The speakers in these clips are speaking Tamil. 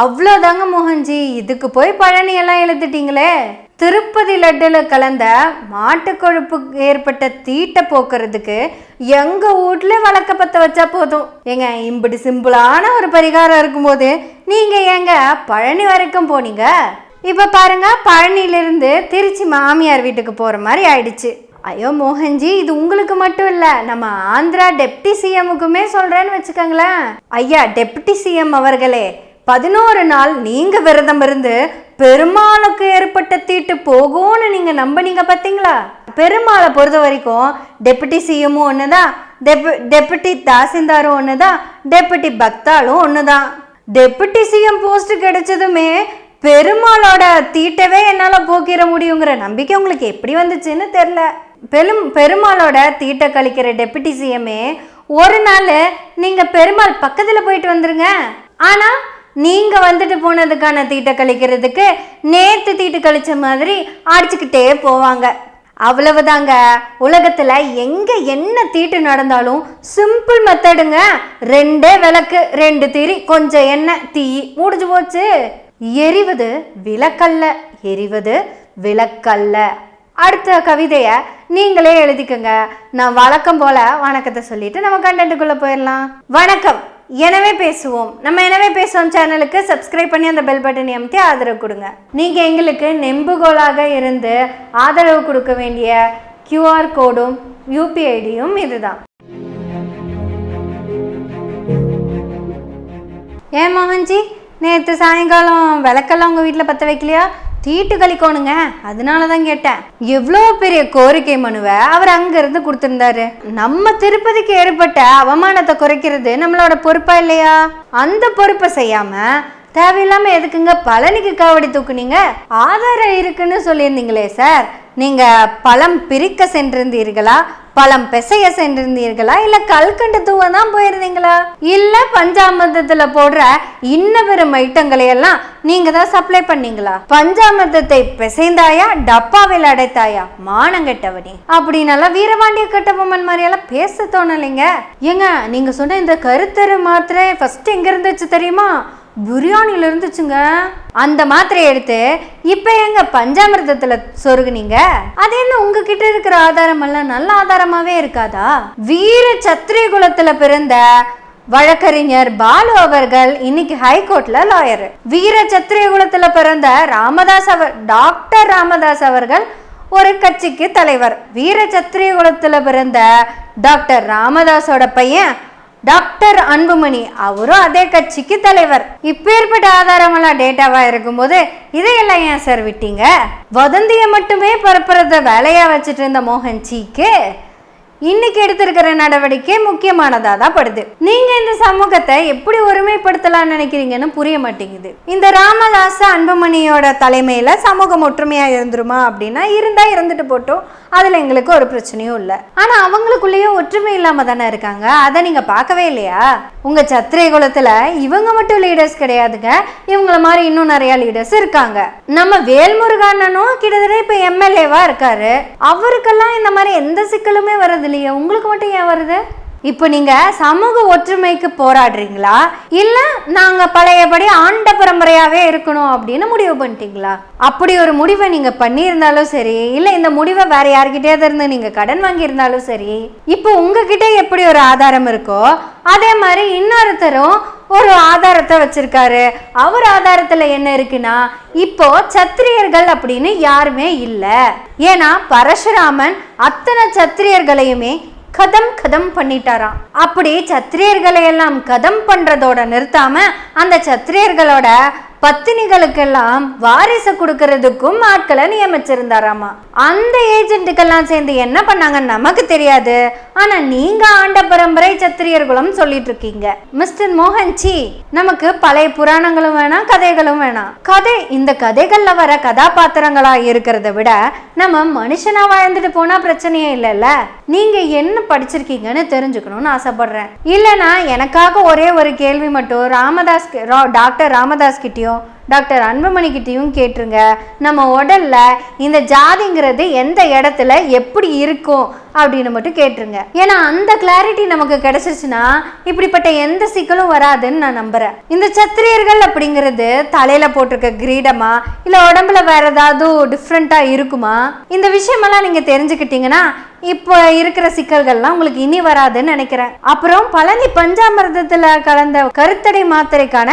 அவ்வளோதாங்க மோகன்ஜி. இதுக்கு போய் பழனி எல்லாம் எழுதிட்டீங்களே. திருப்பதி லட்டில் கலந்த மாட்டுக்கொழுப்பு ஏற்பட்ட தீட்டை போக்குறதுக்கு எங்கள் வீட்ல வழக்க பற்ற வச்சா போதும். ஏங்க இப்படி சிம்பிளான ஒரு பரிகாரம் இருக்கும்போது நீங்கள் ஏங்க பழனி வரைக்கும் போனீங்க? இப்போ பாருங்க பழனியிலிருந்து திருச்சி மாமியார் வீட்டுக்கு போகிற மாதிரி ஆயிடுச்சு. ஐயோ மோகன்ஜி இது உங்களுக்கு மட்டும் இல்லை நம்ம ஆந்திரா டெப்டி சிஎம்முக்குமே சொல்கிறேன்னு வச்சுக்கோங்களேன். ஐயா டெப்டி சிஎம் அவர்களே பதினோரு நாள் நீங்கள் விரதம் இருந்து பெருமாளுக்கு ஏற்பட்ட தீட்டு போகும்னு நீங்கள் நம்பினீங்க பார்த்தீங்களா பெருமாளை பொறுத்த வரைக்கும் டெப்புட்டி சிஎம்மும் தான் டெப்பு டெப்புட்டி தாசில்தாரும் ஒன்று தான் டெப்புட்டி பக்தாலும் ஒன்று தான் டெப்புட்டி சிஎம் போஸ்ட் கிடைச்சதுமே பெருமாளோட தீட்டவே என்னால் போக்கிட முடியுங்கிற நம்பிக்கை உங்களுக்கு எப்படி வந்துச்சுன்னு தெரில பெரும் பெருமாளோட தீட்டை கழிக்கிற டெப்புட்டி சிஎம்ஏ ஒரு நாள் நீங்கள் பெருமாள் பக்கத்தில் போயிட்டு வந்துருங்க. ஆனால் நீங்கள் வந்துட்டு போனதுக்கான தீட்டை கழிக்கிறதுக்கு நேற்று தீட்டு கழிச்ச மாதிரி அடிச்சுக்கிட்டே போவாங்க. அவ்வளவுதாங்க. உலகத்துல எங்க என்ன தீட்டு நடந்தாலும் சிம்பிள் மெத்தடுங்க ரெண்டே விளக்கு ரெண்டு திரி கொஞ்சம் எண்ணெய் தீ முடிஞ்சு போச்சு. எரிவது விளக்கல்ல எரிவது விளக்கல்ல. அடுத்த கவிதைய நீங்களே எழுதிக்கங்க. நான் வழக்கம் போல வணக்கத்தை சொல்லிட்டு நம்ம கண்டென்ட்டுக்குள்ள போயிடலாம். வணக்கம். எனவே பேசுவோம். நம்ம எனவே பேசுவோம் சேனலுக்கு சப்ஸ்கிரைப் பண்ணி அந்த பெல் பட்டனை அமைத்து ஆதரவு கொடுங்க. நீங்கள் எங்களுக்கு நெம்புகோலாக இருந்து ஆதரவு கொடுக்க வேண்டிய கியூஆர் கோடும் யூபிஐடியும் இதுதான். ஏன் மோகன்ஜி? நேற்று சாயங்காலம் விளக்கெல்லாம் உங்கள் வீட்டில் பற்ற வைக்கலையா? தீட்டு கழிக்கணுங்க. அதனால தான் கேட்டேன். எவ்வளோ பெரிய கோரிக்கை மனுவை அவர் அங்கேருந்து கொடுத்துருந்தாரு. நம்ம திருப்பதிக்கு ஏற்பட்ட அவமானத்தை குறைக்கிறது நம்மளோட பொறுப்பா இல்லையா? அந்த பொறுப்பை செய்யாமல் தேவையில்லாமல் எதுக்குங்க பழனிக்கு காவடி தூக்குனீங்க? ஆதாரம் இருக்குன்னு சொல்லியிருந்தீங்களே சார். நீங்கள் பழம் பிரிக்க சென்றிருந்தீர்களா? பழம் பிசைய சென்றிருந்தீர்களா? இல்லை கல்கண்டு தூவ தான் போயிருந்தீங்களா? இல்லை பஞ்சாமிர்தத்தில் போடுற இன்ன பெரும் ஐட்டங்களை எல்லாம் நீங்கள் தான் சப்ளை பண்ணீங்களா? பஞ்சாமிர்தத்தை பிசைந்தாயா? டப்பாவில் அடைத்தாயா? மானங்கெட்டவனி அப்படின்னாலாம் வீரபாண்டிய கட்டபொம்மன் மாதிரியெல்லாம் பேச தோணலைங்க. ஏங்க நீங்கள் சொன்ன இந்த கருத்தரு மாத்திரை ஃபஸ்ட்டு எங்கே இருந்துச்சு தெரியுமா? பிரியாணியில் இருந்துச்சுங்க அந்த மாத்திரையை எடுத்து இப்ப எங்க பஞ்சாமிர்தத்துல சொருகுனீங்க? அது என்ன உங்ககிட்ட இருக்கிற ஆதாரம் எல்லாம் நல்ல ஆதாரமாவே இருக்காதா? வீர சத்திரிய குலத்துல பிறந்த வழக்கறிஞர் பாலு அவர்கள் இன்னைக்கு ஹைகோர்ட்ல லாயர் வீர சத்திரிய குலத்துல பிறந்த ராமதாஸ் அவர் டாக்டர் ராமதாஸ் அவர்கள் ஒரு கட்சிக்கு தலைவர். வீர சத்திரிய குலத்துல பிறந்த டாக்டர் ராமதாஸோட பையன் டாக்டர் அன்புமணி அவரும் அதே கட்சிக்கு தலைவர். இப்பேற்பட்ட ஆதாரமெல்லாம் டேட்டாவா இருக்கும்போது இதையெல்லாம் ஏன் சார் விட்டீங்க? வதந்தியை மட்டுமே பரப்புறத வேலையா வச்சுட்டு இருந்த மோகன் சீக்கு இன்னைக்கு எடுத்திருக்கிற நடவடிக்கை முக்கியமானதா தான் படுது நீங்க இந்த சமூகத்தை எப்படி ஒருமைப்படுத்தலாம்னு நினைக்கிறீங்கன்னு புரிய மாட்டேங்குது. இந்த ராமதாச அன்புமணியோட தலைமையில சமூகம் ஒற்றுமையா இருந்துருமா அப்படின்னா இருந்தா இருந்துட்டு போட்டோம். அதுல எங்களுக்கு ஒரு பிரச்சனையும் இல்லை. ஆனா அவங்களுக்குள்ளேயும் ஒற்றுமை இல்லாம தானே இருக்காங்க. அதை நீங்க பார்க்கவே இல்லையா? உங்க சத்திரை குலத்துல இவங்க மட்டும் லீடர்ஸ் கிடையாதுங்க. இவங்கள மாதிரி இன்னும் நிறைய லீடர்ஸ் இருக்காங்க. நம்ம வேல்முருகானனும் கிட்டத்தட்ட இப்ப எம்எல்ஏவா இருக்காரு. அவருக்கெல்லாம் இந்த மாதிரி எந்த சிக்கலுமே வர்றது இல்லையே? உங்களுக்கு மட்டும் ஏன் வருது? இப்போ நீங்கள் சமூக ஒற்றுமைக்கு போராடுறீங்களா? இல்லை நாங்கள் பழையபடி ஆண்ட பரம்பரையாகவே இருக்கணும் அப்படின்னு முடிவு பண்ணிட்டீங்களா? அப்படி ஒரு முடிவை நீங்கள் பண்ணியிருந்தாலும் சரி இல்லை இந்த முடிவை வேற யார்கிட்டயாவது இருந்து நீங்கள் கடன் வாங்கியிருந்தாலும் சரி இப்போ உங்ககிட்ட எப்படி ஒரு ஆதாரம் இருக்கோ அதே மாதிரி இன்னொருத்தரும் ஒரு ஆதாரத்தை வச்சிருக்காரு. அவர் ஆதாரத்துல என்ன இருக்குன்னா இப்போ சத்திரியர்கள் அப்படின்னு யாருமே இல்லை. ஏன்னா பரசுராமன் அத்தனை சத்திரியர்களையுமே கதம் கதம் பண்ணிட்டாராம். அப்படி சத்திரியர்களை எல்லாம் கதம் பண்றதோட நிறுத்தாம அந்த சத்திரியர்களோட பத்தினிகளுக்கெல்லாம் வாரிசு கொடுக்கறதுக்கும் ஆட்களை நியமிச்சிருந்தாராமா. அந்த ஏஜென்ட்டுக்கெல்லாம் சேர்ந்து என்ன பண்ணாங்க நமக்கு தெரியாது. ஆனா நீங்க ஆண்ட பரம்பரை சத்திரியர்களும் சொல்லிட்டு இருக்கீங்க மிஸ்டர் மோகன்ஜி நமக்கு பழைய புராணங்களும் வேணாம் கதைகளும் வேணாம். கதை இந்த கதைகள்ல வர கதாபாத்திரங்களா இருக்கிறத விட நம்ம மனுஷனா வாழ்ந்துட்டு போனா பிரச்சனையே இல்லைல்ல. நீங்க என்ன படிச்சிருக்கீங்கன்னு தெரிஞ்சுக்கணும்னு ஆசைப்படுறேன். இல்லைனா எனக்காக ஒரே ஒரு கேள்வி மட்டும் ராமதாஸ் ரா- டாக்டர் ராமதாஸ் கிட்டயும் டாக்டர் அன்புமணிக்கிட்டையும் கேட்டுருங்க. நம்ம உடலில் இந்த ஜாதிங்கிறது எந்த இடத்துல எப்படி இருக்கும்? அப்படின்னு மட்டும் கேட்டுருங்க. ஏன்னா அந்த கிளாரிட்டி நமக்கு கிடைச்சிருச்சுன்னா இப்படிப்பட்ட எந்த சிக்கலும் வராதுன்னு நான் நம்புறேன். இந்த சத்திரியர்கள் அப்படிங்கிறது தலையில போட்டிருக்க கிரீடமா இல்ல உடம்புல வேற ஏதாவது டிஃப்ரெண்டா இருக்குமா? இந்த விஷயமெல்லாம் நீங்க தெரிஞ்சுக்கிட்டீங்கன்னா இப்போ இருக்கிற சிக்கல்கள்லாம் உங்களுக்கு இனி வராதுன்னு நினைக்கிறேன். அப்புறம் பழனி பஞ்சாமிரதத்தில் கலந்த கருத்தடை மாத்திரைக்கான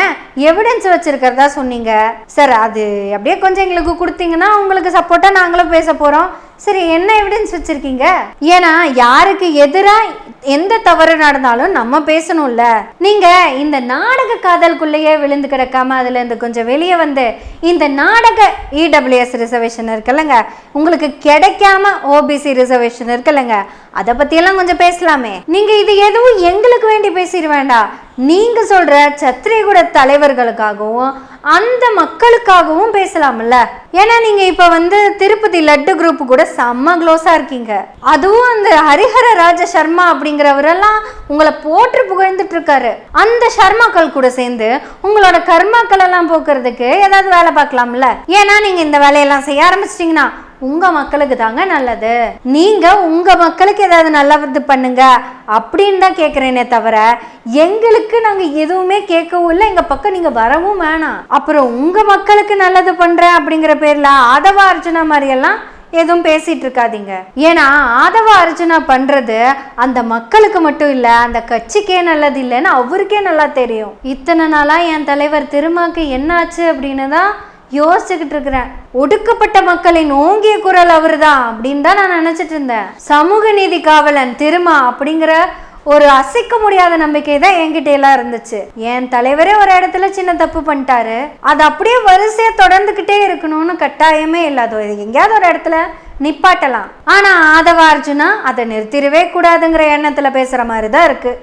எவிடன்ஸ் வச்சிருக்கிறதா சொன்னீங்க. சார் அது அப்படியே கொஞ்சம் எங்களுக்கு கொடுத்தீங்கன்னா உங்களுக்கு சப்போர்ட்டாக நாங்களும் பேச போகிறோம் சரி என்ன எவிடன்ஸ் வச்சிருக்கீங்க? ஏன்னா யாருக்கு எதிராக எந்த தவறு நடந்தாலும் நம்ம பேசணும்ல. நீங்க இந்த நாடக காதலுக்குள்ளேயே விழுந்து கிடக்காம அதுல இருந்து கொஞ்சம் வெளியே வந்து இந்த நாடக இடபிள்யூஎஸ் ரிசர்வேஷன் இருக்குல்லங்க. உங்களுக்கு கிடைக்காம ஓபிசி ரிசர்வேஷன் இருக்குல்லங்க. அதை பத்தியெல்லாம் கொஞ்சம் பேசலாமே. நீங்க இது எதுவும் எங்களுக்கு வேண்டி பேசிட வேண்டாம். நீங்கள் சொல்கிற சத்திரியகுட தலைவர்களுக்காகவும் அந்த மக்களுக்காகவும் பேசலாம்ல? ஏன்னா நீங்க இப்ப வந்து திருப்பதி லட்டு குரூப் கூட செம்ம க்ளோஸா இருக்கீங்க. அதுவும் அந்த ஹரிஹர ராஜ சர்மா அப்படிங்கிறவரெல்லாம் உங்களை போற்று புகழ்ந்துட்டு இருக்காரு. அந்த சர்மாக்கள் கூட சேர்ந்து உங்களோட கர்மாக்கள் எல்லாம் போக்குறதுக்கு ஏதாவது வேலை பார்க்கலாம்ல? ஏன்னா நீங்க இந்த வேலையெல்லாம் செய்ய ஆரம்பிச்சிட்டீங்கன்னா உங்க மக்களுக்கு தாங்க நல்லது. நீங்க உங்க மக்களுக்கு ஏதாவது நல்லது பண்ணுங்க அப்படின்னு தான் கேட்குறேனே தவிர எங்களுக்கு நாங்கள் எதுவுமே கேட்கவும் இல்லை எங்கள் பக்கம் நீங்கள் வரவும் வேணாம். அப்புறம் உங்கள் மக்களுக்கு நல்லது பண்ணுறேன் அப்படிங்கிற பேரில் ஆதவ அர்ச்சனா மாதிரியெல்லாம் எதுவும் பேசிட்டு இருக்காதீங்க. ஏன்னா ஆதவ அர்ச்சனா பண்றது அந்த மக்களுக்கு மட்டும் இல்ல அந்த கட்சிக்கே நல்லது இல்லைன்னு அவருக்கே நல்லா தெரியும். இத்தனை நாளா என் தலைவர் திருமாக்கு என்னாச்சு அப்படின்னு தான் யோசிச்சுக்கிட்டு இருக்கிறேன் ஒடுக்கப்பட்ட மக்களின் ஓங்கிய குரல் அவர்தான் அப்படின்னு தான் நான் நினச்சிட்டு இருந்தேன். சமூக நீதி காவலன் திருமா அப்படிங்கிற ஒரு அசைக்க முடியாத நம்பிக்கை தான் என்கிட்ட எல்லாம் இருந்துச்சு. என் தலைவரே ஒரு இடத்துல சின்ன தப்பு பண்ணிட்டாரு. அது அப்படியே வரிசையா தொடர்ந்துகிட்டே இருக்கணும்னு கட்டாயமே இல்லாத எங்கேயாவது ஒரு இடத்துல நிப்பாட்டலாம். ஆனா ஆதவ அர்ஜுனா அதை நிறுத்திடவே கூடாதுங்கிற எண்ணத்துல பேசுற மாதிரி தான் இருக்கு.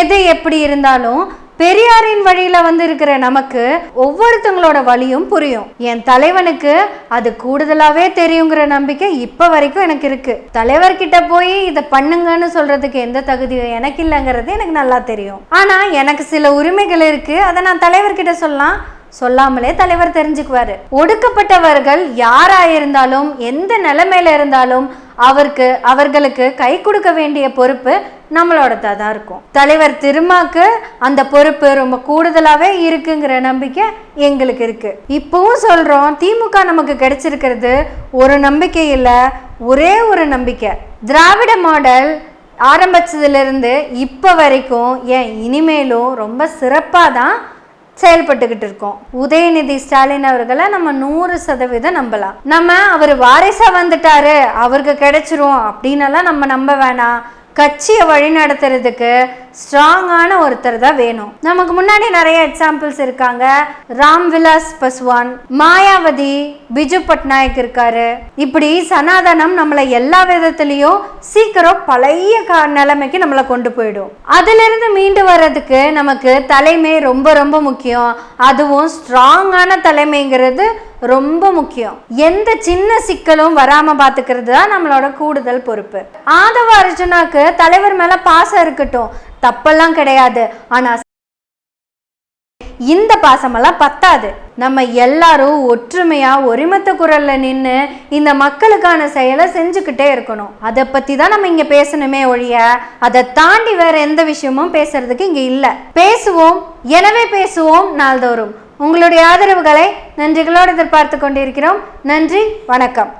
எது எப்படி இருந்தாலும் பெரியாரின் வழியில வந்து இருக்கிற நமக்கு ஒவ்வொருத்தங்களோட வழியும் புரியும். என் தலைவனுக்கு அது கூடுதலாவே தெரியுங்கிற நம்பிக்கை இப்ப வரைக்கும் எனக்கு இருக்கு. தலைவர்கிட்ட போய் இதை பண்ணுங்கன்னு சொல்றதுக்கு எந்த தகுதியும் எனக்கு இல்லைங்கிறது எனக்கு நல்லா தெரியும். ஆனா எனக்கு சில உரிமைகள் இருக்கு. அதை நான் தலைவர்கிட்ட சொல்லலாம். சொல்லாமலே தலைவர் தெரிஞ்சுக்குவாரு. ஒடுக்கப்பட்டவர்கள் யாரா இருந்தாலும் எந்த நிலைமையில இருந்தாலும் அவருக்கு அவர்களுக்கு கை கொடுக்க வேண்டிய பொறுப்பு நம்மளோடதாக தான் இருக்கும். தலைவர் திருமாக்கு அந்த பொறுப்பு ரொம்ப கூடுதலாகவே இருக்குங்கிற நம்பிக்கை எங்களுக்கு இருக்குது இப்போவும் சொல்கிறோம் திமுக நமக்கு கிடைச்சிருக்கிறது ஒரு நம்பிக்கை இல்லை ஒரே ஒரு நம்பிக்கை. திராவிட மாடல் ஆரம்பிச்சதுலேருந்து இப்போ வரைக்கும் ஏன் இனிமேலும் ரொம்ப சிறப்பாக தான் செயல்பட்டுக்கிட்டு இருக்கோம். உதயநிதி ஸ்டாலின் அவர்களை நம்ம நூறு சதவீதம் நம்பலாம். நம்ம அவர் வாரிசாக வந்துட்டாரு அவருக்கு கிடைச்சிரும் அப்படின்னலாம் நம்ம நம்ப வேணாம். கட்சியை வழிநடத்துறதுக்கு ஸ்ட்ராங்கான ஒருத்தர் தான் வேணும். நமக்கு முன்னாடி நிறைய எக்ஸாம்பிள்ஸ் இருக்காங்க. ராம் விலாஸ் பஸ்வான் மாயாவதி பிஜு பட்நாயக் இருக்காரு. இப்படி சனாதனம் நம்மளை எல்லா விதத்துலேயும் சீக்கிரம் பழைய க நிலைமைக்கு நம்மளை கொண்டு போயிடும். அதுலேருந்து மீண்டு வர்றதுக்கு நமக்கு தலைமை ரொம்ப ரொம்ப முக்கியம். அதுவும் ஸ்ட்ராங்கான தலைமைங்கிறது ரொம்ப முக்கியம். எந்த சின்ன சிக்கலும் வராம பாத்துக்கிறது தான் நம்மளோட கூடுதல் பொறுப்பு. ஆதவ அர்ஜுனாக்கு தலைவர் மேல பாசம் இருக்கட்டும். தப்பெல்லாம் கிடையாது. ஆனா இந்த பாசமெல்லாம் பத்தாது. நம்ம எல்லாரும் ஒற்றுமையா ஒருமித்த குரல்ல நின்று இந்த மக்களுக்கான செயலை செஞ்சுக்கிட்டே இருக்கணும். அதை பத்தி தான் நம்ம இங்க பேசணுமே ஒழிய அதை தாண்டி வேற எந்த விஷயமும் பேசுறதுக்கு இங்க இல்லை. பேசுவோம். எனவே பேசுவோம் நாள்தோறும். உங்களுடைய ஆதரவுகளை நன்றிகளோடு எதிர்பார்த்து கொண்டிருக்கிறோம். நன்றி வணக்கம்.